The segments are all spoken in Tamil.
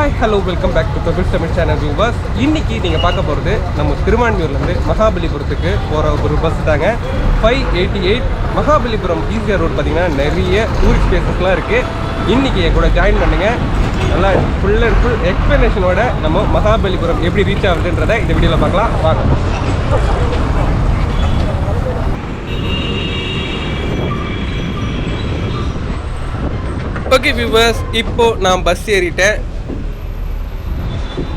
Hi hello welcome back to Tamil Tamil channel viewers இன்னைக்கு நீங்கள் பார்க்க போகிறது நம்ம திருவான்மியூர்லேருந்து மகாபலிபுரத்துக்கு போகிற ஒரு பஸ் தாங்க. ஃபைவ் எயிட்டி எயிட் மகாபலிபுரம் ஈஸியாக ரோடு பார்த்திங்கன்னா நிறைய டூரிஸ்ட் பிளேசஸ்லாம் இருக்குது இன்றைக்கி என் கூட ஜாயின் பண்ணுங்கள் நல்லா ஃபுல் அண்ட் ஃபுல் எக்ஸ்ப்ளனேஷனோட நம்ம மகாபலிபுரம் எப்படி ரீச் ஆகுதுன்றதை இந்த வீடியோவில் பார்க்கலாம். வாங்க. ஓகே வியூவர்ஸ் இப்போது நான் பஸ் ஏறிட்டேன்.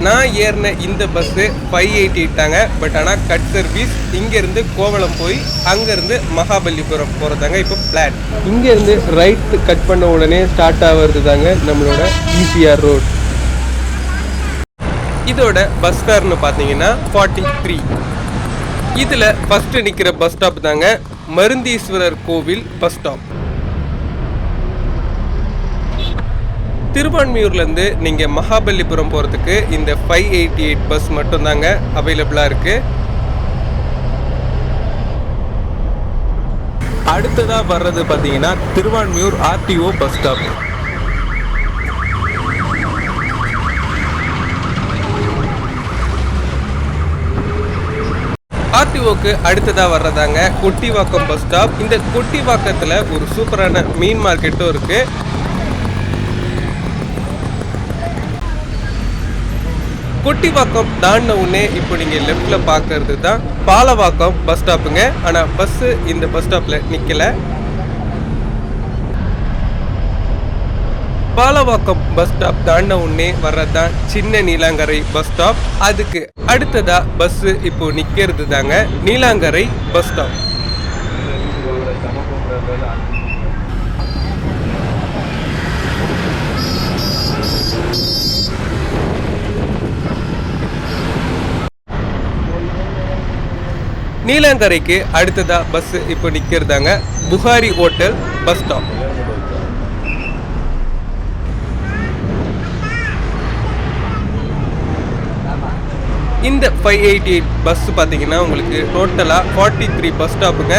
நான் ஏறின இந்த பஸ்ஸு ஃபைவ் எயிட்டிட்டாங்க பட் ஆனால் கட் சர்வீஸ் இங்கேருந்து கோவளம் போய் அங்கேருந்து மகாபலிபுரம் போகிறதாங்க இப்போ பிளான் இங்கேருந்து ரைட் கட் பண்ண உடனே ஸ்டார்ட் ஆகிறது தாங்க நம்மளோட ஈசிஆர் ரோட் இதோட பஸ் ஃபேர்னு பார்த்தீங்கன்னா ஃபார்ட்டி த்ரீ இதில் ஃபஸ்ட்டு நிற்கிற பஸ் ஸ்டாப் தாங்க மருந்தீஸ்வரர் கோவில் பஸ் ஸ்டாப் திருவான்மியூர்லேருந்து நீங்கள் மகாபலிபுரம் போகிறதுக்கு இந்த ஃபைவ் எயிட்டி எயிட் பஸ் மட்டும்தாங்க அவைலபிளாக இருக்குது அடுத்ததாக வர்றது பார்த்தீங்கன்னா திருவான்மியூர் ஆர்டிஓ பஸ் ஸ்டாப் ஆர்டிஓக்கு அடுத்ததாக வர்றதாங்க கொட்டிவாக்கம் பஸ் ஸ்டாப் இந்த கொட்டிவாக்கத்தில் ஒரு சூப்பரான மீன் மார்க்கெட்டும் இருக்குது கொட்டிவாக்கம் தாண்டின உடனே இப்போ நீங்கள் லெஃப்டில் பார்க்கறது தான் பாலவாக்கம் பஸ் ஸ்டாப்புங்க ஆனால் பஸ்ஸு இந்த பஸ் ஸ்டாப்பில் நிற்கலை பாலவாக்கம் பஸ் ஸ்டாப் தாண்ட உடனே வர்றதுதான் சின்ன நீலாங்கரை பஸ் ஸ்டாப் அதுக்கு அடுத்ததா பஸ் இப்போ நிக்கிறது தாங்க நீலாங்கரை பஸ் ஸ்டாப் நீலாங்கரைக்கு அடுத்ததா பஸ் இப்போ நிற்கிறதாங்க புகாரி ஹோட்டல் பஸ் ஸ்டாப் இந்த ஃபைவ் எயிட்டி எயிட் பஸ் பார்த்தீங்கன்னா உங்களுக்கு டோட்டலாக ஃபார்ட்டி த்ரீ பஸ் ஸ்டாப்புங்க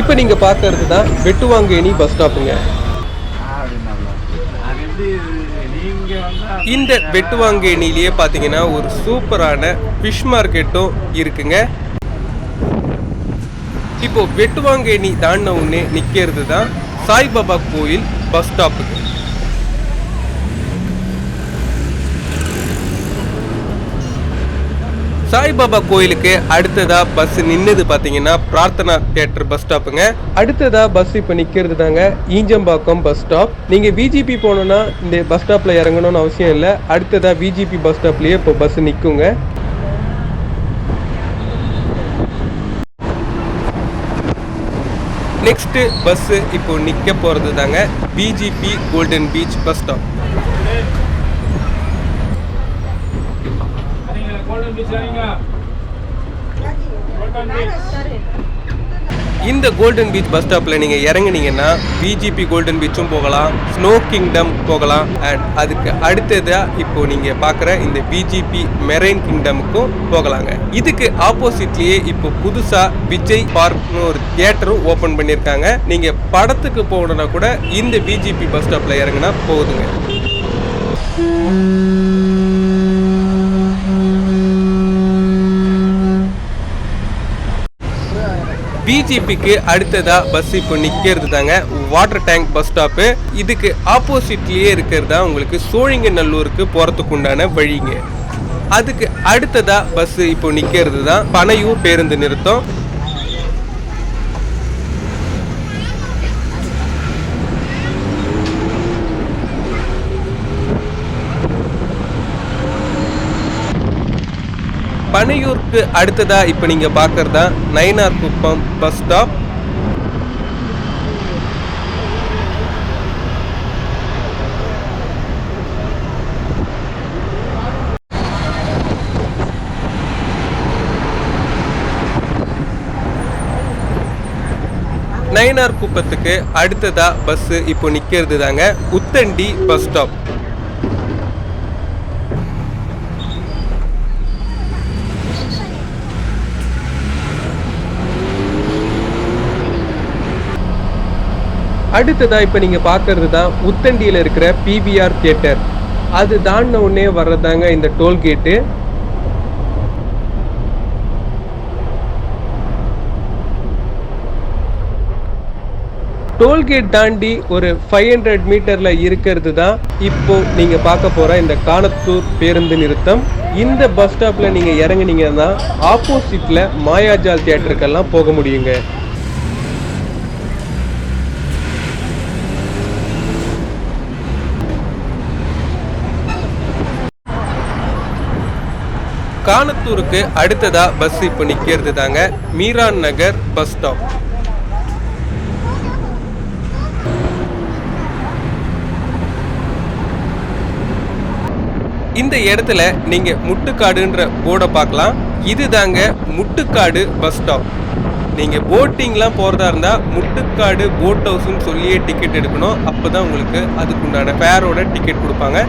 இப்போ நீங்கள் பார்க்கறது தான் வெட்டுவாங்கேணி பஸ் ஸ்டாப்புங்க இந்த வெட்டுவாங்கேணிலேயே பார்த்தீங்கன்னா ஒரு சூப்பரான ஃபிஷ் மார்க்கெட்டும் இருக்குங்க. இப்போ வெட்டுவாங்கேணி தாண்டின உடனே நிற்கிறது தான் சாய்பாபா கோயில் பஸ் ஸ்டாப்புக்கு சாய்பாபா கோயிலுக்கு அடுத்ததா பஸ் நின்னது பாத்தீங்கன்னா பிரார்த்தனா தியேட்டர் பஸ் ஸ்டாப்புங்க அடுத்ததா பஸ் இப்போ நிக்கிறது தாங்க ஈஞ்சம்பாக்கம் பஸ் ஸ்டாப் நீங்க விஜிபி போகணுன்னா இந்த பஸ் ஸ்டாப்ல இறங்கணும்னு அவசியம் இல்லை. அடுத்ததா விஜிபி பஸ் ஸ்டாப்லயே இப்போ பஸ் நிக்குங்க. நெக்ஸ்ட்டு பஸ்ஸு இப்போ நிற்க போகிறது தாங்க VGP golden beach bus stop இந்த கோல்டன் பீச் பஸ் ஸ்டாப்பில் நீங்கள் இறங்குனீங்கன்னா பிஜிபி கோல்டன் பீச்சும் போகலாம் ஸ்னோ கிங்டம் போகலாம் அண்ட் அதுக்கு அடுத்ததாக இப்போ நீங்கள் பார்க்குற இந்த பிஜிபி மெரைன் கிங்டமுக்கும் போகலாங்க. இதுக்கு ஆப்போசிட்லேயே இப்போ புதுசாக விஜய் பார்க்னு ஒரு தியேட்டரும் ஓப்பன் பண்ணியிருக்காங்க. நீங்கள் படத்துக்கு போகணுன்னா கூட இந்த பிஜிபி பஸ் ஸ்டாப்பில் இறங்குனா போகுதுங்க பிஜிபிக்கு அடுத்ததாக பஸ் இப்போ நிற்கிறது தாங்க வாட்டர் டேங்க் பஸ் ஸ்டாப்பு இதுக்கு ஆப்போசிட்லேயே இருக்கிறது தான் உங்களுக்கு சோழிங்கநல்லூருக்கு போகிறதுக்கு உண்டான வழிங்க. அதுக்கு அடுத்ததாக பஸ் இப்போ நிற்கிறது தான் பனையூர் பேருந்து நிறுத்தம். பனையூருக்கு அடுத்ததா இப்போ நீங்கள் பார்க்குறதா நயினார் குப்பம் பஸ் ஸ்டாப்? நயினார் குப்பத்துக்கு அடுத்ததா பஸ்ஸு இப்போ நிற்கிறது தாங்க உத்தண்டி பஸ் ஸ்டாப். அடுத்ததாக இப்போ நீங்கள் பார்க்கறது தான் உத்தண்டியில் இருக்கிற பிவிஆர் தியேட்டர் அது தாண்டின உடனே வர்றதாங்க இந்த டோல்கேட்டு டோல்கேட் தாண்டி ஒரு ஃபைவ் ஹண்ட்ரட் மீட்டரில் இருக்கிறது தான் இப்போ நீங்கள் பார்க்க போகிற இந்த காணத்தூர் பேருந்து நிறுத்தம். இந்த பஸ் ஸ்டாப்பில் நீங்கள் இறங்குனீங்கன்னா ஆப்போசிட்டில் மாயாஜால் தியேட்டருக்கெல்லாம் போக முடியுங்க. காணத்தூருக்கு அடுத்ததாக பஸ் இப்போ நிற்கிறது தாங்க. மீரான் நகர் பஸ் ஸ்டாப் இந்த இடத்துல நீங்கள் முட்டுக்காடுன்ற போர்டை பார்க்கலாம். இதுதாங்க முட்டுக்காடு பஸ் ஸ்டாப் நீங்கள் போட்டிங்லாம் போகிறதா இருந்தால் முட்டுக்காடு போட் ஹவுஸ்னு சொல்லியே டிக்கெட் எடுக்கணும். அப்போ தான் உங்களுக்கு அதுக்குண்டான ஃபேரோட டிக்கெட் கொடுப்பாங்க.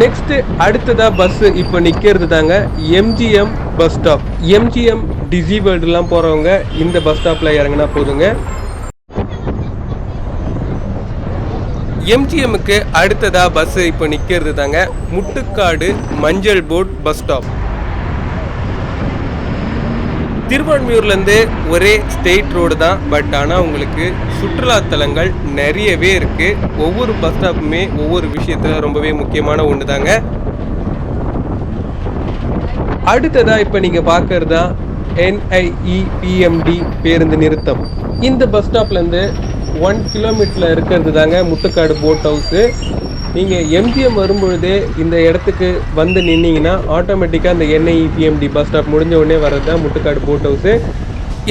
நெக்ஸ்ட் அடுத்ததாக பஸ்ஸு இப்போ நிற்கிறது தாங்க MGM bus stop MGM Dizzee வேர்ல்டுலாம் போகிறவங்க இந்த பஸ் ஸ்டாப்பில் இறங்கினா போதுங்க. எம்ஜிஎம்முக்கு அடுத்ததாக பஸ்ஸு இப்போ நிற்கிறது தாங்க முட்டுக்காடு மஞ்சள் போட் பஸ் ஸ்டாப் திருவான்மியூர்லேருந்து ஒரே ஸ்டேட் ரோடு தான் பட் ஆனால் உங்களுக்கு சுற்றுலாத்தலங்கள் நிறையவே இருக்குது ஒவ்வொரு பஸ் ஸ்டாப்புமே ஒவ்வொரு விஷயத்தில் ரொம்பவே முக்கியமான ஒன்று தாங்க அடுத்ததாக இப்போ நீங்கள் பார்க்கறது தான் என்ஐஇ பிஎம்டி பேருந்து நிறுத்தம். இந்த பஸ் ஸ்டாப்லேருந்து ஒன் கிலோமீட்டரில் இருக்கிறது தாங்க முட்டுக்காடு போட் ஹவுஸு நீங்கள் எம்ஜிஎம் வரும்பொழுதே இந்த இடத்துக்கு வந்து நின்னீங்கன்னா ஆட்டோமேட்டிக்காக அந்த என்ஐபிஎம்டி பஸ் ஸ்டாப் முடிஞ்ச உடனே வர்றது தான் முட்டுக்காடு போட் ஹவுஸு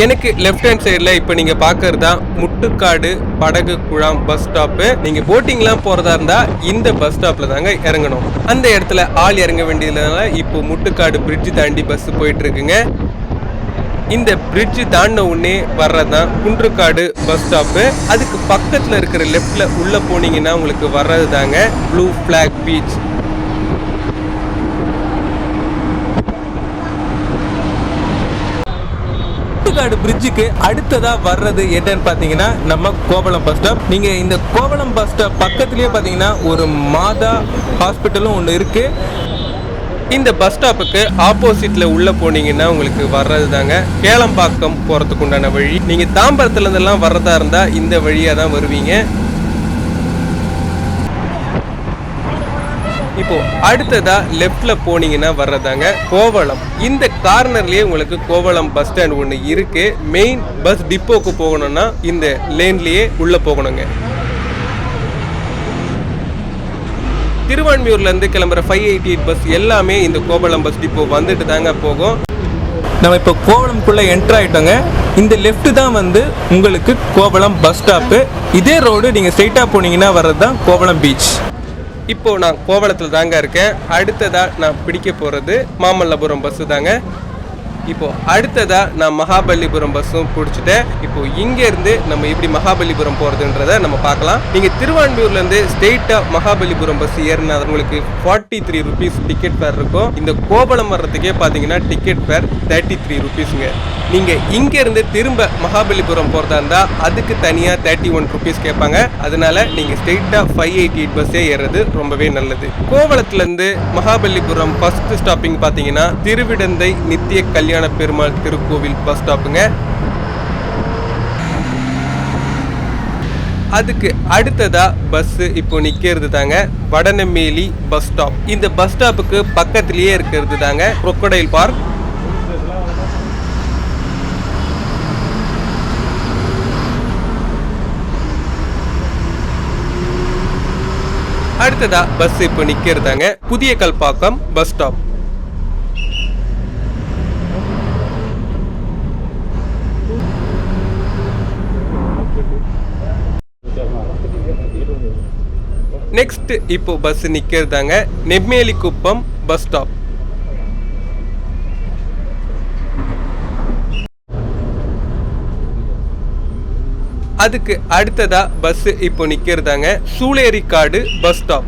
எனக்கு லெஃப்ட் ஹேண்ட் சைடில் இப்போ நீங்கள் பார்க்கறது தான் முட்டுக்காடு படகு குழாம் பஸ் ஸ்டாப்பு நீங்கள் போட்டிங்லாம் போகிறதா இருந்தால் இந்த பஸ் ஸ்டாப்பில் தாங்க இறங்கணும். அந்த இடத்துல ஆள் இறங்க வேண்டியதுனால இப்போ முட்டுக்காடு பிரிட்ஜ் தாண்டி பஸ் போயிட்டுருக்குங்க இந்த பிரிட்ஜ் தாண்டின உடனே வர்றது தான் குன்றுக்காடு பஸ் ஸ்டாப்பு அதுக்கு பக்கத்தில் இருக்கிற லெஃப்டில் உள்ளே போனீங்கன்னா உங்களுக்கு வர்றது தாங்க ப்ளூ ஃப்ளாக் பீச் முட்டுக்காடு பிரிட்ஜுக்கு அடுத்ததா வர்றது என்னன்னு பார்த்தீங்கன்னா நம்ம கோவளம் பஸ் ஸ்டாப் நீங்க இந்த கோவளம் பஸ் ஸ்டாப் பக்கத்துலயே பார்த்தீங்கன்னா ஒரு மாதா ஹாஸ்பிட்டலும் ஒன்று இருக்கு. இந்த பஸ் ஸ்டாப்புக்கு ஆப்போசிட்ல உள்ள போனீங்கன்னா உங்களுக்கு வர்றது தாங்க கேளம்பாக்கம் போறதுக்கு உண்டான வழி. நீங்க தாம்பரத்துல இருந்தெல்லாம் வர்றதா இருந்தா இந்த வழியா தான் வருவீங்க. இப்போ அடுத்ததா லெஃப்ட்ல போனீங்கன்னா வர்றதாங்க கோவளம். இந்த கார்னர்லயே உங்களுக்கு கோவளம் பஸ் ஸ்டாண்ட் ஒன்று இருக்கு. மெயின் பஸ் டிப்போக்கு போகணும்னா இந்த லேன்லயே உள்ள போகணுங்க. திருவான்மியூர்லேருந்து கிளம்புற ஃபைவ் எயிட்டி எயிட் பஸ் எல்லாமே இந்த கோவளம் பஸ் டிப்போ வந்துட்டு தாங்க போகும். நம்ம இப்போ கோவளம்குள்ளே என்ட்ரு ஆகிட்டோங்க இந்த லெஃப்ட் தான் வந்து உங்களுக்கு கோவளம் பஸ் ஸ்டாப்பு இதே ரோடு நீங்கள் ஸ்ட்ரெயிட்டாக போனீங்கன்னா வர்றது தான் கோவளம் பீச் இப்போது நான் கோவளத்தில் தாங்க இருக்கேன். அடுத்ததாக நான் பிடிக்க போகிறது மாமல்லபுரம் பஸ்ஸு தாங்க. இப்போ அடுத்ததா நான் மகாபலிபுரம் பஸ்ஸும் பிடிச்சிட்டேன். இப்போ இங்க இருந்து நம்ம எப்படி மகாபலிபுரம் போறதுன்றத நம்ம பார்க்கலாம். நீங்க திருவான்மியூர்ல இருந்து மகாபலிபுரம் பஸ் ஏறினா உங்களுக்கு forty three rupees ticket fare இருக்கும். இந்த கோவளம் வர்றதுக்கே பாத்தீங்கன்னா டிக்கெட் ஃபேர் தேர்ட்டி த்ரீ ருபீஸுங்க நீங்க இங்க இருந்து திரும்ப மகாபலிபுரம் போறதா இருந்தா அதுக்கு தனியா தேர்ட்டி ஒன் ருபீஸ் கேட்பாங்க. அதனால நீங்க ஸ்ட்ரெயிட்டா ஃபைவ் எயிட்டி எயிட் பஸ்ஸே ஏறுறது ரொம்பவே நல்லது. கோவளத்துல இருந்து மகாபலிபுரம் ஃபர்ஸ்ட் ஸ்டாப்பிங் பாத்தீங்கன்னா திருவிடந்தை நித்திய கல்யாண பெருமாள் திருக்கோவில் பஸ் ஸ்டாப்புங்க. அதுக்கு அடுத்ததா பஸ் இப்போ நிக்கிறது தாங்க வடனமேலி பஸ் ஸ்டாப் இந்த பஸ் ஸ்டாப்புக்கு பக்கத்திலேயே இருக்கிறது தாங்க crocodile பார்க் அடுத்ததா பஸ் இப்போ நிக்கிறதாங்க. புதிய கல்பாக்கம் பஸ் ஸ்டாப் நெக்ஸ்ட் இப்போ பஸ் நிற்கிறதாங்க நெம்மேலி குப்பம் பஸ் ஸ்டாப் அதுக்கு அடுத்ததா பஸ் இப்போ நிற்கிறதாங்க சூளேரிக்காடு பஸ் ஸ்டாப்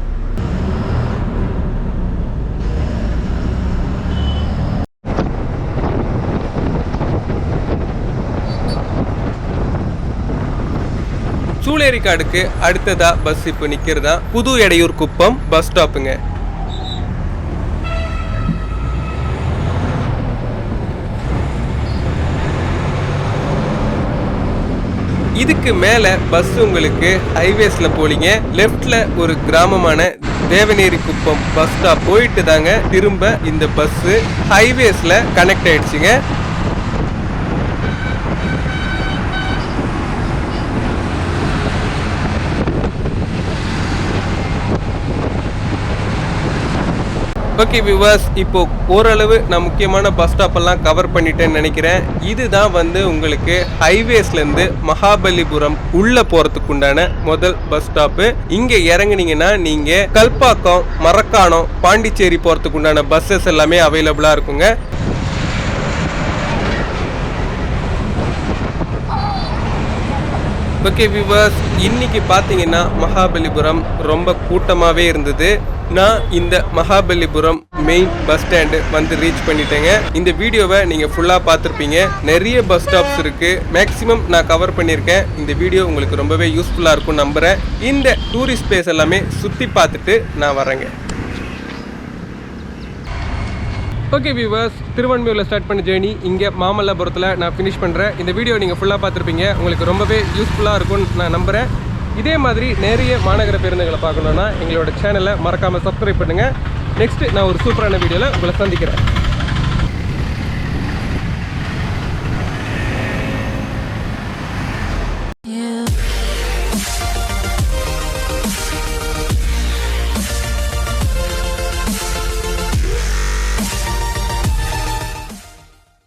சூளேரிக்காடுக்கு அடுத்ததா பஸ் இப்போ நிக்கிறதா? புது எடையூர் குப்பம் பஸ் ஸ்டாப்புங்க இதுக்கு மேல பஸ் உங்களுக்கு ஹைவேஸ்ல போலீங்க. லெஃப்ட்ல ஒரு கிராமமான தேவநேரி குப்பம் பஸ் ஸ்டாப் போயிட்டு தாங்க திரும்ப இந்த பஸ் ஹைவேஸ்ல கனெக்ட் ஆயிடுச்சுங்க. ஓகே விவாஸ் இப்போ ஓரளவு நான் முக்கியமான பஸ் ஸ்டாப்பெல்லாம் கவர் பண்ணிட்டேன்னு நினைக்கிறேன். இதுதான் வந்து உங்களுக்கு ஹைவேஸ்லேருந்து மகாபலிபுரம் உள்ள போகிறதுக்கு உண்டான முதல் பஸ் ஸ்டாப்பு இங்கே இறங்குனீங்கன்னா நீங்கள் கல்பாக்கம் மரக்காணம் பாண்டிச்சேரி போகிறதுக்குண்டான பஸ்ஸஸ் எல்லாமே அவைலபிளாக இருக்குங்க. ஓகே வியூவர்ஸ் இன்னைக்கு பார்த்தீங்கன்னா மகாபலிபுரம் ரொம்ப கூட்டமாகவே இருந்தது. நான் இந்த மகாபலிபுரம் மெயின் பஸ் ஸ்டாண்டு வந்து ரீச் பண்ணிட்டேங்க. இந்த வீடியோவை நீங்கள் ஃபுல்லாக பார்த்துருப்பீங்க. நிறைய பஸ் ஸ்டாப்ஸ் இருக்குது மேக்ஸிமம் நான் கவர் பண்ணியிருக்கேன். இந்த வீடியோ உங்களுக்கு ரொம்பவே யூஸ்ஃபுல்லாக இருக்கும்னு நம்புகிறேன் இந்த டூரிஸ்ட் பிளேஸ் எல்லாமே சுற்றி பார்த்துட்டு நான் வரேங்க. ஓகே வியூவர்ஸ் திருவண்மையூரில் ஸ்டார்ட் பண்ண ஜேர்னி இங்கே மாமல்லபுரத்தில் நான் ஃபினிஷ் பண்ணுறேன் இந்த வீடியோ நீங்கள் ஃபுல்லாக பார்த்துருப்பீங்க. உங்களுக்கு ரொம்பவே யூஸ்ஃபுல்லாக இருக்கும்னு நான் நம்புகிறேன் இதே மாதிரி நிறைய மாநகர பேருந்துகளை பார்க்கணுன்னா எங்களோட சேனலை மறக்காமல் சப்ஸ்கிரைப் பண்ணுங்கள் நெக்ஸ்ட்டு நான் ஒரு சூப்பரான வீடியோவில் உங்களை சந்திக்கிறேன்.